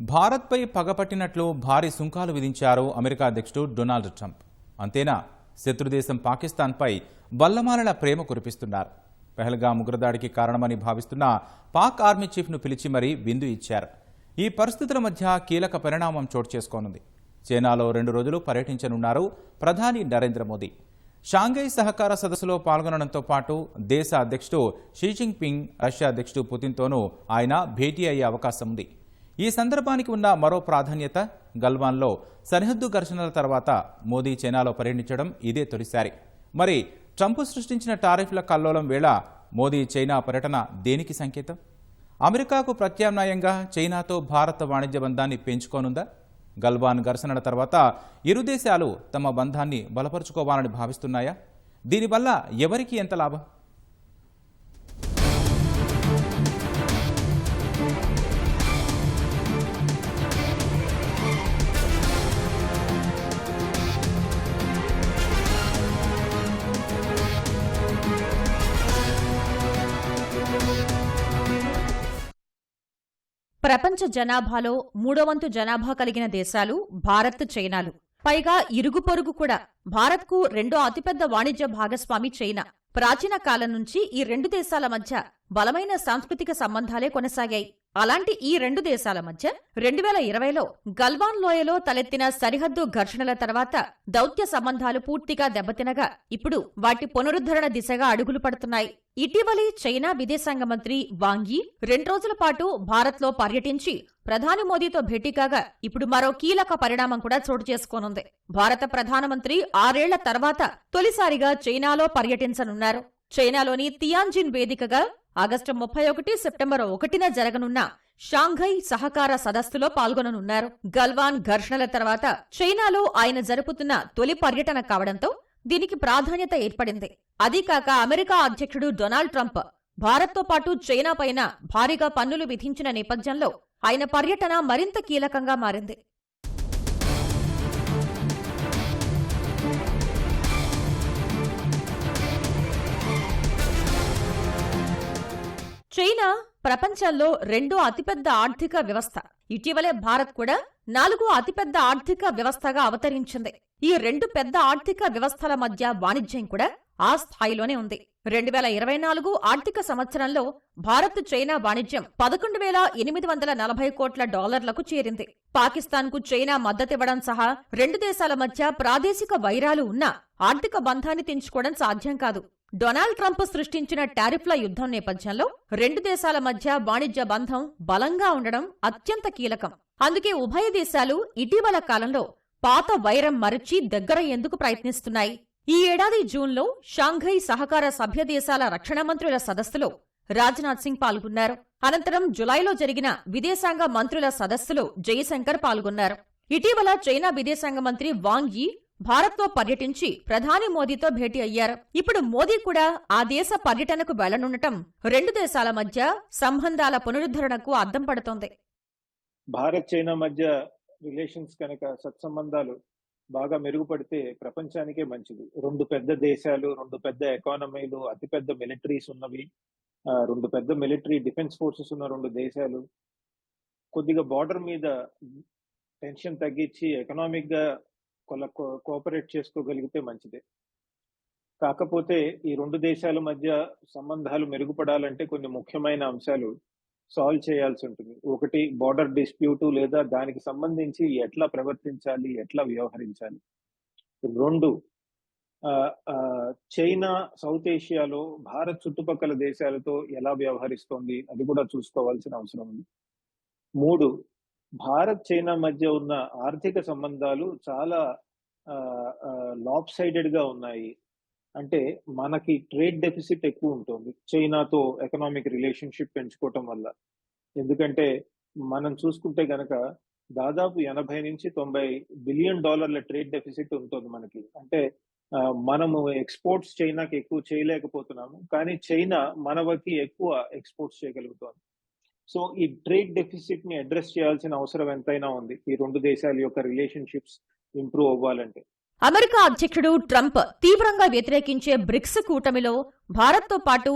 భారత్పై పగపట్టినట్లు భారీ సుంకాలు విధించారు అమెరికా అధ్యక్షుడు డొనాల్డ్ ట్రంప్. అంతేనా? శత్రుదేశం పాకిస్తాన్పై బల్లమాలల ప్రేమ కురిపిస్తున్నారు. పెహల్గా ఉగ్రదాడికి కారణమని భావిస్తున్న పాక్ ఆర్మీ చీఫ్ను పిలిచి మరీ విందు ఇచ్చారు. ఈ పరిస్థితుల మధ్య కీలక పరిణామం చోటు చేసుకోనుంది. చైనాలో రెండు రోజులు పర్యటించనున్నారు ప్రధాని నరేంద్ర మోదీ. షాంఘై సహకార సదస్సులో పాల్గొనడంతో పాటు దేశ అధ్యక్షుడు షీ జిన్పింగ్ రష్యా అధ్యక్షుడు పుతిన్తోనూ ఆయన భేటీ అయ్యే అవకాశం ఉంది ఈ సందర్భానికి ఉన్న మరో ప్రాధాన్యత గల్వాన్లో సరిహద్దు ఘర్షణల తర్వాత మోదీ చైనాలో పర్యటించడం ఇదే తొలిసారి. మరి ట్రంప్ సృష్టించిన టారిఫ్ల కల్లోలం వేళ మోదీ చైనా పర్యటన దేనికి సంకేతం? అమెరికాకు ప్రత్యామ్నాయంగా చైనాతో భారత వాణిజ్య బంధాన్ని పెంచుకోనుందా? గల్వాన్ ఘర్షణల తర్వాత ఇరు దేశాలు తమ బంధాన్ని బలపరుచుకోవాలని భావిస్తున్నాయా? దీనివల్ల ఎవరికి ఎంత లాభం? ప్రపంచ జనాభాలో మూడోవంతు జనాభా కలిగిన దేశాలు భారత్ చైనాలు. పైగా ఇరుగు పొరుగు కూడా. భారత్కు రెండో అతిపెద్ద వాణిజ్య భాగస్వామి చైనా. ప్రాచీన కాలం నుంచి ఈ రెండు దేశాల మధ్య బలమైన సాంస్కృతిక సంబంధాలే కొనసాగాయి. అలాంటి ఈ రెండు దేశాల మధ్య రెండు వేల ఇరవైలో గల్వాన్ లోయలో తలెత్తిన సరిహద్దు ఘర్షణల తర్వాత దౌత్య సంబంధాలు పూర్తిగా దెబ్బతినగా ఇప్పుడు వాటి పునరుద్ధరణ దిశగా అడుగులు పడుతున్నాయి. ఇటీవలి చైనా విదేశాంగ మంత్రి వాంగి రెండు రోజుల పాటు భారత్లో పర్యటించి ప్రధాని మోదీతో భేటీ కాగా ఇప్పుడు మరో కీలక పరిణామం కూడా చోటు చేసుకోనుంది. భారత ప్రధానమంత్రి ఆరేళ్ళ తర్వాత తొలిసారిగా చైనాలో పర్యటించనున్నారు. చైనాలోని తియాన్జిన్ వేదికగా ఆగస్టు ముప్పై ఒకటి సెప్టెంబర్ ఒకటిన జరగనున్న షాంఘై సహకార సదస్సులో పాల్గొననున్నారు. గల్వాన్ ఘర్షణల తర్వాత చైనాలో ఆయన జరుపుతున్న తొలి పర్యటన కావడంతో దీనికి ప్రాధాన్యత ఏర్పడింది. అదీకాక అమెరికా అధ్యక్షుడు డొనాల్డ్ ట్రంప్ భారత్తో పాటు చైనా పైన భారీగా పన్నులు విధించిన నేపథ్యంలో ఆయన పర్యటన మరింత కీలకంగా మారింది. చైనా ప్రపంచంలో రెండో అతిపెద్ద ఆర్థిక వ్యవస్థ. ఇటీవలే భారత్ కూడా నాలుగో అతిపెద్ద ఆర్థిక వ్యవస్థగా అవతరించింది. ఈ రెండు పెద్ద ఆర్థిక వ్యవస్థల మధ్య వాణిజ్యం కూడా ఆ స్థాయిలోనే ఉంది. రెండు వేల ఇరవై నాలుగు ఆర్థిక సంవత్సరంలో భారత్ చైనా వాణిజ్యం పదకొండు వేల ఎనిమిది వందల నలభై కోట్ల డాలర్లకు చేరింది. పాకిస్తాన్కు చైనా మద్దతివ్వడం సహా రెండు దేశాల మధ్య ప్రాదేశిక వైరాలు ఉన్నా ఆర్థిక బంధాన్ని తెంచుకోవడం సాధ్యం కాదు. డొనాల్డ్ ట్రంప్ సృష్టించిన టారిఫ్ల యుద్ధం నేపథ్యంలో రెండు దేశాల మధ్య వాణిజ్య బంధం బలంగా ఉండడం అత్యంత కీలకం. అందుకే ఉభయ దేశాలు ఇటీవల కాలంలో పాత వైరం మరచి దగ్గర ఎందుకు ప్రయత్నిస్తున్నాయి. ఈ ఏడాది జూన్లో షాంఘై సహకార సభ్య దేశాల రక్షణ మంత్రుల సదస్సులో రాజ్నాథ్ సింగ్ పాల్గొన్నారు. అనంతరం జులైలో జరిగిన విదేశాంగ మంత్రుల సదస్సులో జయశంకర్ పాల్గొన్నారు. ఇటీవల చైనా విదేశాంగ మంత్రి వాంగ్ యీ భారత్లో పర్యటించి ప్రధాని మోదీతో భేటీ అయ్యారు. ఇప్పుడు మోదీ కూడా ఆ దేశ పర్యటనకు వెళ్ళనుండటం రెండు దేశాల మధ్య సంబంధాల పునరుద్ధరణకు అద్దం పడుతోంది. భారత్ చైనా మధ్య రిలేషన్స్ కనుక సత్సంబంధాలు బాగా మెరుగుపడితే ప్రపంచానికే మంచిది. రెండు పెద్ద దేశాలు రెండు పెద్ద ఎకానమీలు అతిపెద్ద మిలిటరీస్ ఉన్నవి రెండు పెద్ద మిలిటరీ డిఫెన్స్ ఫోర్సెస్ ఉన్న రెండు దేశాలు. కొద్దిగా బార్డర్ మీద టెన్షన్ తగ్గించి ఎకనామిక్గా కొల కోఆపరేట్ చేసుకోగలిగితే మంచిదే. కాకపోతే ఈ రెండు దేశాల మధ్య సంబంధాలు మెరుగుపడాలంటే కొన్ని ముఖ్యమైన అంశాలు సాల్వ్ చేయాల్సి ఉంటుంది. ఒకటి బార్డర్ డిస్ప్యూటు లేదా దానికి సంబంధించి ఎట్లా ప్రవర్తించాలి ఎట్లా వ్యవహరించాలి. రెండు చైనా సౌత్ ఏషియాలో భారత్ చుట్టుపక్కల దేశాలతో ఎలా వ్యవహరిస్తోంది అది కూడా చూసుకోవాల్సిన అవసరం ఉంది. మూడు భారత్ చైనా మధ్య ఉన్న ఆర్థిక సంబంధాలు చాలా లాప్ సైడెడ్గా ఉన్నాయి. అంటే మనకి ట్రేడ్ డెఫిసిట్ ఎక్కువ ఉంటుంది. చైనాతో ఎకనామిక్ రిలేషన్షిప్ పెంచుకోవటం వల్ల. ఎందుకంటే మనం చూసుకుంటే గనక దాదాపు ఎనభై నుంచి తొంభై బిలియన్ డాలర్ల ట్రేడ్ డెఫిసిట్ ఉంటుంది మనకి. అంటే మనము ఎక్స్పోర్ట్స్ చైనాకి ఎక్కువ చేయలేకపోతున్నాము. కానీ చైనా మనవకి ఎక్కువ ఎక్స్పోర్ట్స్ చేయగలుగుతోంది. సో ఈ ట్రేడ్ డెఫిసిట్ని అడ్రస్ చేయాల్సిన అవసరం ఎంతైనా ఉంది. ఈ రెండు దేశాల యొక్క రిలేషన్షిప్స్ ఇంప్రూవ్ అవ్వాలంటే. అమెరికా అధ్యక్షుడు ట్రంప్ తీవ్రంగా వ్యతిరేకించే బ్రిక్స్ కూటమిలో భారత్తో పాటు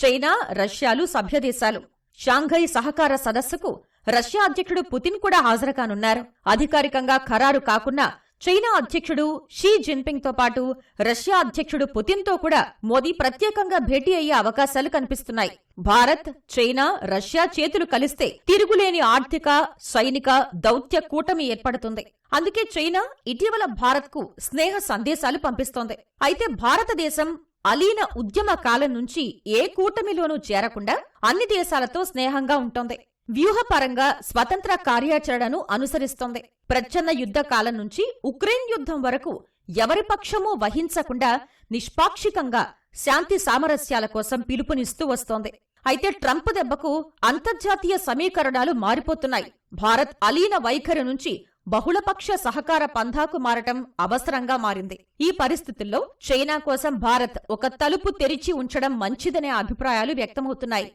చైనా రష్యాలు సభ్యదేశాలు. షాంఘై సహకార సదస్సుకు రష్యా అధ్యక్షుడు పుతిన్ కూడా హాజరు కానున్నారు. అధికారికంగా ఖరారు కాకున్నా చైనా అధ్యక్షుడు షీ జిన్పింగ్తో పాటు రష్యా అధ్యక్షుడు పుతిన్తో కూడా మోదీ ప్రత్యేకంగా భేటీ అయ్యే అవకాశాలు కనిపిస్తున్నాయి. భారత్ చైనా రష్యా చేతులు కలిస్తే తిరుగులేని ఆర్థిక సైనిక దౌత్య కూటమి ఏర్పడుతుంది. అందుకే చైనా ఇటీవల భారత్కు స్నేహ సందేశాలు పంపిస్తోంది. అయితే భారతదేశం అలీన ఉద్యమ కాలం నుంచి ఏ కూటమిలోనూ చేరకుండా అన్ని దేశాలతో స్నేహంగా ఉంటోంది. వ్యూహపరంగా స్వతంత్ర కార్యాచరణను అనుసరిస్తోంది. ప్రచ్ఛన్న యుద్ధ కాలం నుంచి ఉక్రెయిన్ యుద్ధం వరకు ఎవరి పక్షమూ వహించకుండా నిష్పాక్షికంగా శాంతి సామరస్యాల కోసం పిలుపునిస్తూ వస్తోంది. అయితే ట్రంప్ దెబ్బకు అంతర్జాతీయ సమీకరణాలు మారిపోతున్నాయి. భారత్ అలీన వైఖరి నుంచి బహుళపక్ష సహకార పంధాకు మారటం అవసరంగా మారింది. ఈ పరిస్థితుల్లో చైనా కోసం భారత్ ఒక తలుపు తెరిచి ఉంచడం మంచిదనే అభిప్రాయాలు వ్యక్తమవుతున్నాయి.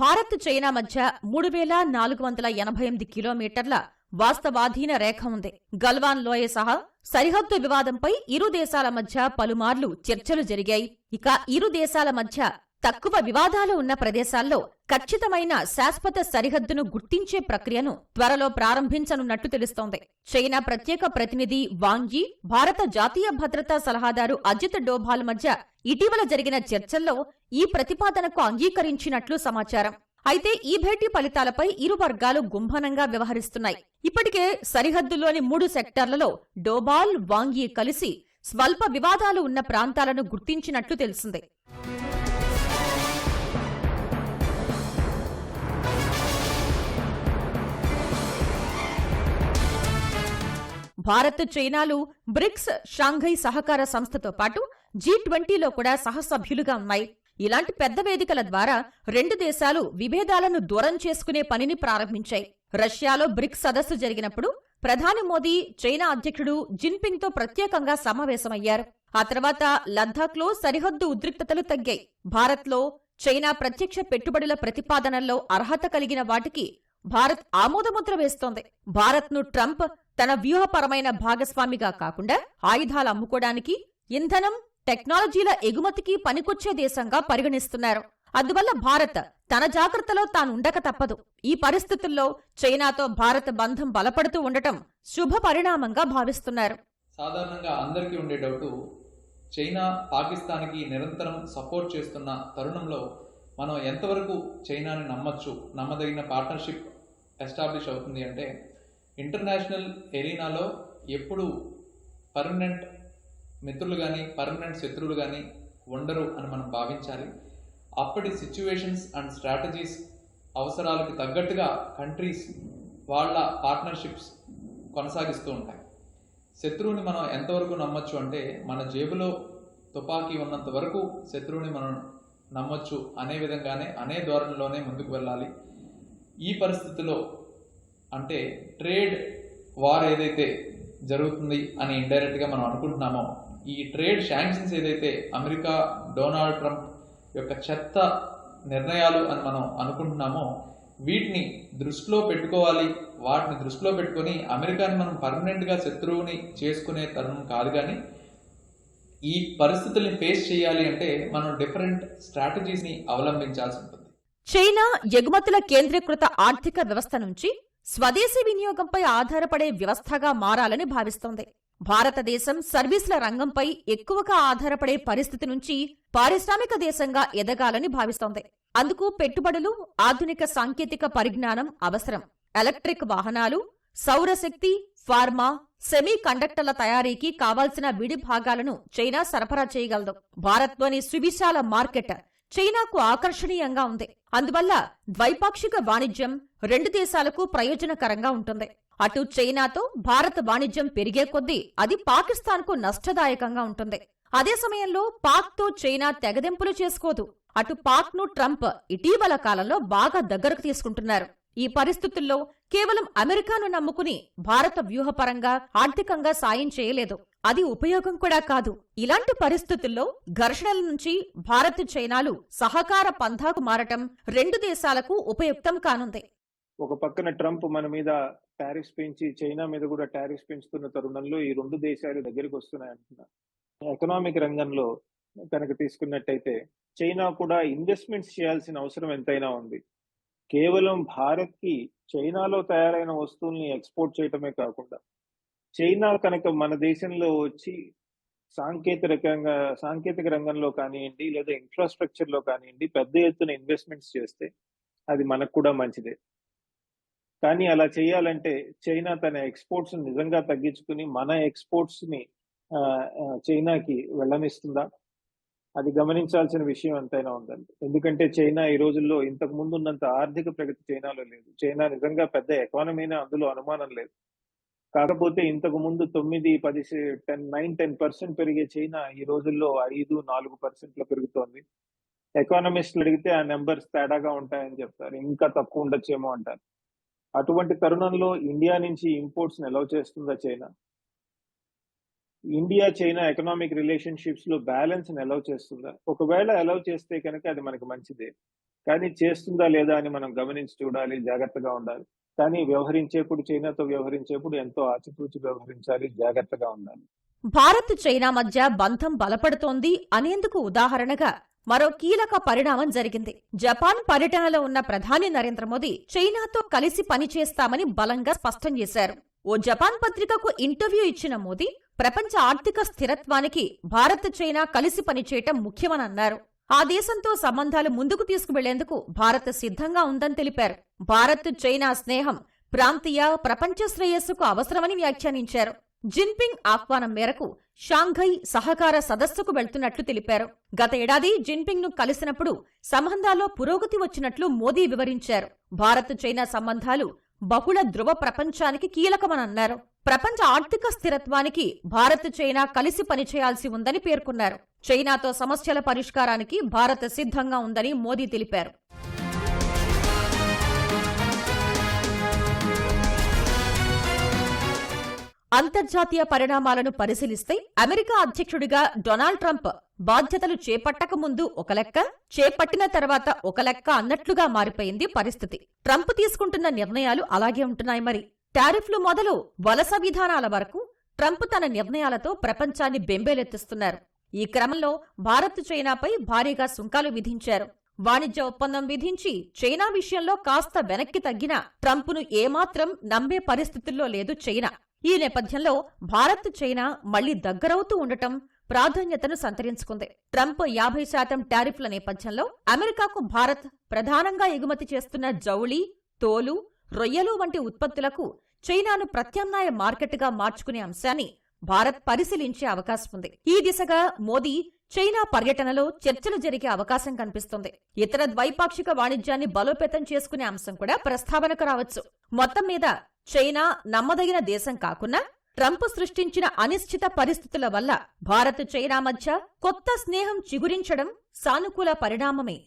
భారత్ చైనా మధ్య మూడు వేల నాలుగు వందల ఎనభై ఎనిమిది కిలోమీటర్ల వాస్తవాధీన రేఖ ఉంది. గల్వాన్ లోయ సహా సరిహద్దు వివాదంపై ఇరు దేశాల మధ్య పలుమార్లు చర్చలు జరిగాయి. ఇక ఇరు దేశాల మధ్య తక్కువ వివాదాలు ఉన్న ప్రదేశాల్లో ఖచ్చితమైన శాశ్వత సరిహద్దును గుర్తించే ప్రక్రియను త్వరలో ప్రారంభించనున్నట్టు తెలుస్తోంది. చైనా ప్రత్యేక ప్రతినిధి వాంగ్యీ భారత జాతీయ భద్రతా సలహాదారు అజిత్ డోభాల్ మధ్య ఇటీవల జరిగిన చర్చల్లో ఈ ప్రతిపాదనకు అంగీకరించినట్లు సమాచారం. అయితే ఈ భేటీ ఫలితాలపై ఇరు వర్గాలు గుంభనంగా వ్యవహరిస్తున్నాయి. ఇప్పటికే సరిహద్దులోని మూడు సెక్టార్లలో డోబాల్ వాంగ్యీ కలిసి స్వల్ప వివాదాలు ఉన్న ప్రాంతాలను గుర్తించినట్లు తెలిసింది. భారత్ చైనాలు బ్రిక్స్ షాంఘై సహకార సంస్థతో పాటు జీ ట్వంటీలో కూడా సహసభ్యులుగా ఉన్నాయి. ఇలాంటి పెద్ద వేదికల ద్వారా రెండు దేశాలు విభేదాలను దూరం చేసుకునే పనిని ప్రారంభించాయి. రష్యాలో బ్రిక్స్ సదస్సు జరిగినప్పుడు ప్రధాని మోదీ చైనా అధ్యక్షుడు జిన్పింగ్తో ప్రత్యేకంగా సమావేశమయ్యారు. ఆ తర్వాత లద్దాఖ్లో సరిహద్దు ఉద్రిక్తతలు తగ్గాయి. భారత్లో చైనా ప్రత్యక్ష పెట్టుబడుల ప్రతిపాదనల్లో అర్హత కలిగిన వాటికి భారత్ ఆమోదముద్ర వేస్తోంది. భారత్ను ట్రంప్ తన వ్యూహపరమైన భాగస్వామిగా కాకుండా ఆయుధాలు అమ్ముకోవడానికి ఇంధనం టెక్నాలజీల ఎగుమతికి పనికొచ్చే దేశంగా పరిగణిస్తున్నారు. అందువల్ల భారత్ తన జాగ్రత్తలో తానుండక తప్పదు. ఈ పరిస్థితుల్లో చైనాతో భారత బంధం బలపడుతూ ఉండటం శుభ పరిణామంగా భావిస్తున్నారు. సాధారణంగా అందరికీ ఉండే డౌటు చైనా పాకిస్తాన్కి నిరంతరం సపోర్ట్ చేస్తున్న తరుణంలో మనం ఎంతవరకు చైనాని నమ్మచ్చు? నమ్మదగిన పార్ట్నర్షిప్ ఎస్టాబ్లిష్ అవుతుంది అంటే ఇంటర్నేషనల్ ఎరీనాలో ఎప్పుడు పర్మనెంట్ మిత్రులు కానీ పర్మనెంట్ శత్రువులు కానీ ఉండరు అని మనం భావించాలి. అప్పటి సిచ్యువేషన్స్ అండ్ స్ట్రాటజీస్ అవసరాలకు తగ్గట్టుగా కంట్రీస్ వాళ్ళ పార్ట్నర్షిప్స్ కొనసాగిస్తూ ఉంటాయి. శత్రువుని మనం ఎంతవరకు నమ్మొచ్చు అంటే మన జేబులో తుపాకీ ఉన్నంత వరకు శత్రువుని మనం నమ్మొచ్చు అనే విధంగానే అనే ధోరణిలోనే ముందుకు వెళ్ళాలి. ఈ పరిస్థితిలో అంటే ట్రేడ్ వార్ ఏదైతే జరుగుతుంది అని ఇండైరెక్ట్గా మనం అనుకుంటున్నామో ఈ ట్రేడ్ శాంక్షన్స్ ఏదైతే అమెరికా డొనాల్డ్ ట్రంప్ యొక్క చెత్త నిర్ణయాలు అని మనం అనుకుంటున్నామో వీటిని దృష్టిలో పెట్టుకోవాలి. వాటిని దృష్టిలో పెట్టుకొని అమెరికాని మనం పర్మనెంట్గా శత్రువుని చేసుకునే తరుణం కాదు కానీ ఈ పరిస్థితుల్ని ఫేస్ చేయాలి అంటే మనం డిఫరెంట్ స్ట్రాటజీస్ని అవలంబించాల్సి ఉంటుంది. చైనా ఎగుమతుల కేంద్రీకృత ఆర్థిక వ్యవస్థ నుంచి స్వదేశీ వినియోగంపై ఆధారపడే వ్యవస్థగా మారాలని భావిస్తోంది. భారతదేశం సర్వీసుల రంగంపై ఎక్కువగా ఆధారపడే పరిస్థితి నుంచి పారిశ్రామిక దేశంగా ఎదగాలని భావిస్తోంది. అందుకు పెట్టుబడులు ఆధునిక సాంకేతిక పరిజ్ఞానం అవసరం. ఎలక్ట్రిక్ వాహనాలు సౌరశక్తి ఫార్మా సెమీ కండక్టర్ల తయారీకి కావాల్సిన విడి భాగాలను చైనా సరఫరా చేయగలదు. భారత్లోని సువిశాల మార్కెట్ చైనాకు ఆకర్షణీయంగా ఉంది. అందువల్ల ద్వైపాక్షిక వాణిజ్యం రెండు దేశాలకు ప్రయోజనకరంగా ఉంటుంది. అటు చైనాతో భారత వాణిజ్యం పెరిగే కొద్దీ అది పాకిస్తాన్కు నష్టదాయకంగా ఉంటుంది. అదే సమయంలో పాక్తో చైనా తెగదెంపులు చేసుకోదు. అటు పాక్ను ట్రంప్ ఇటీవల కాలంలో బాగా దగ్గరకు తీసుకుంటున్నారు. ఈ పరిస్థితుల్లో కేవలం అమెరికాను నమ్ముకుని భారత వ్యూహపరంగా ఆర్థికంగా సాయం చేయలేదు. అది ఉపయోగం కూడా కాదు. ఇలాంటి పరిస్థితుల్లో ఘర్షణల నుంచి భారత్ చైనాలు సహకార పంథాకు మారటం రెండు దేశాలకు ఉపయుక్తం కానుంది. ఒక పక్కన ట్రంప్ మన మీద టారిఫ్స్ పెంచి చైనా మీద కూడా టారిఫ్స్ పెంచుతున్న తరుణంలో ఈ రెండు దేశాలు దగ్గరికి వస్తున్నాయి అంటున్నారు ఎకనామిక్ రంగంలో కనుక తీసుకున్నట్టయితే చైనా కూడా ఇన్వెస్ట్మెంట్స్ చేయాల్సిన అవసరం ఎంతైనా ఉంది. కేవలం భారత్కి చైనాలో తయారైన వస్తువుల్ని ఎక్స్పోర్ట్ చేయటమే కాకుండా చైనా కనుక మన దేశంలో వచ్చి సాంకేతికంగా సాంకేతిక రంగంలో కానివ్వండి లేదా ఇన్ఫ్రాస్ట్రక్చర్లో కానివ్వండి పెద్ద ఎత్తున ఇన్వెస్ట్మెంట్స్ చేస్తే అది మనకు కూడా మంచిదే. కానీ అలా చేయాలంటే చైనా తన ఎక్స్పోర్ట్స్ నిజంగా తగ్గించుకుని మన ఎక్స్పోర్ట్స్ని చైనాకి వెళ్ళనిస్తుందా? అది గమనించాల్సిన విషయం ఎంతైనా ఉందండి. ఎందుకంటే చైనా ఈ రోజుల్లో ఇంతకు ముందు ఉన్నంత ఆర్థిక ప్రగతి చైనాలో లేదు. చైనా నిజంగా పెద్ద ఎకానమీనే అందులో అనుమానం లేదు. కాకపోతే ఇంతకు ముందు తొమ్మిది పది టెన్ నైన్ టెన్ పర్సెంట్ పెరిగే చైనా ఈ రోజుల్లో ఐదు నాలుగు పర్సెంట్లో పెరుగుతోంది. ఎకానమిస్ట్లు అడిగితే ఆ నెంబర్స్ తేడాగా ఉంటాయని చెప్తారు. ఇంకా తక్కువ ఉండొచ్చేమో అంటారు. అటువంటి తరుణంలో ఇండియా నుంచి ఇంపోర్ట్స్ ఎలా చేస్తుందా చైనా? ఇండియా చైనా ఎకనామిక్ రిలేషన్షిప్స్లో బ్యాలెన్స్ ఎలా చేస్తుందా? ఒకవేళ ఎలా చేస్తే కనుక అది మనకి మంచిదే. కానీ చేస్తుందా లేదా అని మనం గమనించి చూడాలి జాగ్రత్తగా ఉండాలి. కానీ వ్యవహరించేప్పుడు చైనాతో వ్యవహరించేప్పుడు ఎంతో ఆచితూచి వ్యవహరించాలి జాగ్రత్తగా ఉండాలి. భారత్ చైనా మధ్య బంధం బలపడుతోంది అనేందుకు ఉదాహరణగా మరో కీలక పరిణామం జరిగింది. జపాన్ పర్యటనలో ఉన్న ప్రధాని నరేంద్ర మోదీ చైనాతో కలిసి పనిచేస్తామని బలంగా స్పష్టం చేశారు. ఓ జపాన్ పత్రికకు ఇంటర్వ్యూ ఇచ్చిన మోదీ ప్రపంచ ఆర్థిక స్థిరత్వానికి భారత్ చైనా కలిసి పనిచేయటం ముఖ్యమని అన్నారు. ఆ దేశంతో సంబంధాలు ముందుకు తీసుకువెళ్ళేందుకు భారత్ సిద్ధంగా ఉందని తెలిపారు. భారత్ చైనా స్నేహం ప్రాంతీయ ప్రపంచ శ్రేయస్సుకు అవసరమని వ్యాఖ్యానించారు. జిన్పింగ్ ఆహ్వానం మేరకు షాంఘై సహకార సదస్సుకు వెళ్తున్నట్లు తెలిపారు. గత ఏడాది జిన్పింగ్ను కలిసినప్పుడు సంబంధాల్లో పురోగతి వచ్చినట్లు మోదీ వివరించారు. భారత్ చైనా సంబంధాలు బహుళ ధృవ ప్రపంచానికి కీలకమనన్నారు ప్రపంచ ఆర్థిక స్థిరత్వానికి భారత్ చైనా కలిసి పనిచేయాల్సి ఉందని పేర్కొన్నారు. చైనాతో సమస్యల పరిష్కారానికి భారత్ సిద్ధంగా ఉందని మోదీ తెలిపారు. అంతర్జాతీయ పరిణామాలను పరిశీలిస్తే అమెరికా అధ్యక్షుడిగా డొనాల్డ్ ట్రంప్ బాధ్యతలు చేపట్టక ముందు ఒక లెక్క చేపట్టిన తర్వాత ఒక లెక్క అన్నట్లుగా మారిపోయింది పరిస్థితి. ట్రంప్ తీసుకుంటున్న నిర్ణయాలు అలాగే ఉంటున్నాయి మరి. టారిఫ్లు మొదలు వలస విధానాల వరకు ట్రంప్ తన నిర్ణయాలతో ప్రపంచాన్ని బెంబేలెత్తిస్తున్నారు. ఈ క్రమంలో భారత్ చైనాపై భారీగా సుంకాలు విధించారు. వాణిజ్య ఒప్పందం విధించి చైనా విషయంలో కాస్త వెనక్కి తగ్గిన ట్రంప్ను ఏమాత్రం నమ్మే పరిస్థితుల్లో లేదు చైనా. ఈ నేపథ్యంలో భారత్ చైనా మళ్ళీ దగ్గరవుతూ ఉండటం ప్రాధాన్యతను సంతరించుకుంది. ట్రంప్ యాభై శాతం టారిఫ్ల నేపథ్యంలో అమెరికాకు భారత్ ప్రధానంగా ఎగుమతి చేస్తున్న జౌళి తోలు రొయ్యలు వంటి ఉత్పత్తులకు చైనాను ప్రత్యామ్నాయ మార్కెట్గా మార్చుకునే అంశాన్ని భారత్ పరిశీలించే అవకాశం ఉంది ఈ దిశగా మోదీ చైనా పర్యటనలో చర్చలు జరిగే అవకాశం కనిపిస్తుంది. ఇతర ద్వైపాక్షిక వాణిజ్యాన్ని బలోపేతం చేసుకునే అంశం కూడా ప్రస్తావనకు రావచ్చు. మొత్తం మీద చైనా నమ్మదగిన దేశం కాకున్నా ట్రంప్ సృష్టించిన అనిశ్చిత పరిస్థితుల వల్ల భారత్ చైనా మధ్య కొత్త స్నేహం చిగురించడం సానుకూల పరిణామమే.